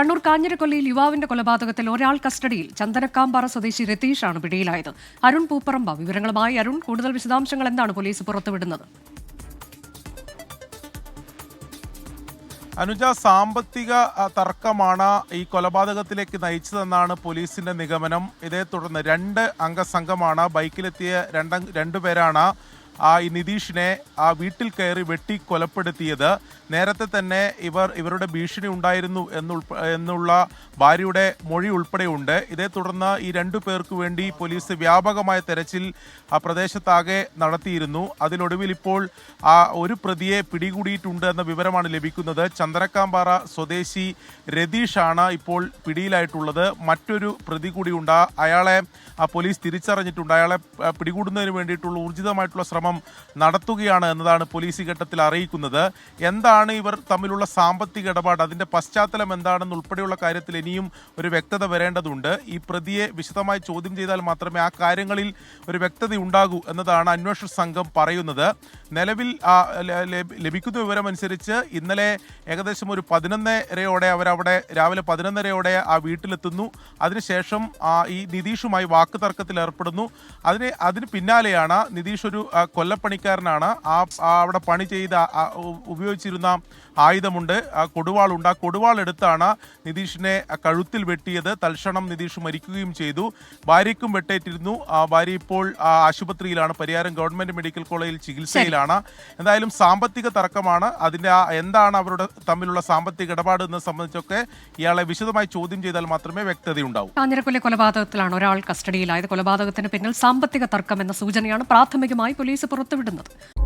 കണ്ണൂർ കാഞ്ഞിരക്കൊല്ലിയിൽ യുവാവിന്റെ കൊലപാതകത്തിൽ ഒരാൾ കസ്റ്റഡിയിൽ ചന്ദനക്കാമ്പാറ സ്വദേശി രതീഷാണ് പിടിയിലായത്. അരുൺ പൂപ്പറമ്പ വിവരങ്ങളുമായി അരുൺ കൂടുതൽ വിശദാംശങ്ങൾ എന്താണ് പോലീസ് പുറത്തുവിടുന്നത്? അനുജ സാമ്പത്തിക തർക്കമാണ് ഈ കൊലപാതകത്തിലേക്ക് നയിച്ചതെന്നാണ് പോലീസിന്റെ നിഗമനം. ഇതേ തുടർന്ന് രണ്ട് അംഗസംഘമാണ് ബൈക്കിലെത്തിയ രണ്ട് രണ്ടുപേരാണ് ആ ഈ നിതീഷിനെ ആ വീട്ടിൽ കയറി വെട്ടി കൊലപ്പെടുത്തിയത് നേരത്തെ തന്നെ ഇവർ ഇവരുടെ ഭീഷണി ഉണ്ടായിരുന്നു എന്നുൾപ്പ എന്നുള്ള ഭാര്യയുടെ മൊഴി ഉൾപ്പെടെയുണ്ട്. ഇതേ തുടർന്ന് ഈ രണ്ടു പേർക്ക് വേണ്ടി പോലീസ് വ്യാപകമായ തെരച്ചിൽ ആ പ്രദേശത്താകെ നടത്തിയിരുന്നു. അതിനൊടുവിൽ ഇപ്പോൾ ആ ഒരു പ്രതിയെ പിടികൂടിയിട്ടുണ്ട് എന്ന വിവരമാണ് ലഭിക്കുന്നത്. ചന്ദ്രക്കാമ്പാറ സ്വദേശി രതീഷാണ് ഇപ്പോൾ പിടിയിലായിട്ടുള്ളത്. മറ്റൊരു പ്രതി കൂടിയുണ്ട് അയാളെ ആ പോലീസ് തിരിച്ചറിഞ്ഞിട്ടുണ്ട്. അയാളെ പിടികൂടുന്നതിന് വേണ്ടിയിട്ടുള്ള ഊർജിതമായിട്ടുള്ള ശ്രമം നടത്തുകയാണ് എന്നതാണ് പോലീസ് ഘട്ടത്തിൽ അറിയിക്കുന്നത്. എന്താണ് ഇവർ തമ്മിലുള്ള സാമ്പത്തിക ഇടപാട്? അതിന്റെ പശ്ചാത്തലം എന്താണെന്ന് ഉൾപ്പെടെയുള്ള കാര്യത്തിൽ ഇനിയും ഒരു വ്യക്തത വരേണ്ടതുണ്ട്. ഈ പ്രതിയെ വിശദമായി ചോദ്യം ചെയ്താൽ മാത്രമേ ആ കാര്യങ്ങളിൽ ഒരു വ്യക്തത ഉണ്ടാകൂ എന്നതാണ് അന്വേഷണ സംഘം പറയുന്നത്. നിലവിൽ ലഭിക്കുന്ന വിവരമനുസരിച്ച് ഇന്നലെ ഏകദേശം ഒരു പതിനൊന്നരയോടെ അവരവിടെ രാവിലെ പതിനൊന്നരയോടെ ആ വീട്ടിലെത്തുന്നു. അതിനുശേഷം ഈ നിതീഷുമായി വാക്ക് തർക്കത്തിൽ ഏർപ്പെടുന്നു. അതിന് അതിന് പിന്നാലെയാണ് നിതീഷ് ഒരു കൊല്ലപ്പണിക്കാരനാണ്. ആ അവിടെ പണി ചെയ്ത ഉപയോഗിച്ചിരുന്ന ആയുധമുണ്ട്. ആ കൊടുവാളുണ്ട്. ആ കൊടുവാൾ എടുത്താണ് നിതീഷിനെ കഴുത്തിൽ വെട്ടിയത്. തൽക്ഷണം നിതീഷ് മരിക്കുകയും ചെയ്തു. ഭാര്യയ്ക്കും വെട്ടേറ്റിരുന്നു. ആ, ഭാര്യ ഇപ്പോൾ ആശുപത്രിയിലാണ്. പരിയാരം ഗവൺമെന്റ് മെഡിക്കൽ കോളേജിൽ ചികിത്സയിലാണ്. എന്തായാലും സാമ്പത്തിക തർക്കമാണ്. അതിന്റെ ആ എന്താണ് അവരുടെ തമ്മിലുള്ള സാമ്പത്തിക ഇടപാട് എന്നത് സംബന്ധിച്ചൊക്കെ ഇയാളെ വിശദമായി ചോദ്യം ചെയ്താൽ മാത്രമേ വ്യക്തതയുണ്ടാവൂ. കാഞ്ഞിരക്കൊല്ലി കൊലപാതകത്തിലാണ് ഒരാൾ കസ്റ്റഡിയിലായത്. കൊലപാതകത്തിന് പിന്നിൽ സാമ്പത്തിക തർക്കം എന്ന സൂചനയാണ് പ്രാഥമികമായി പോലീസ് പുറത്തുവിടുന്നത്.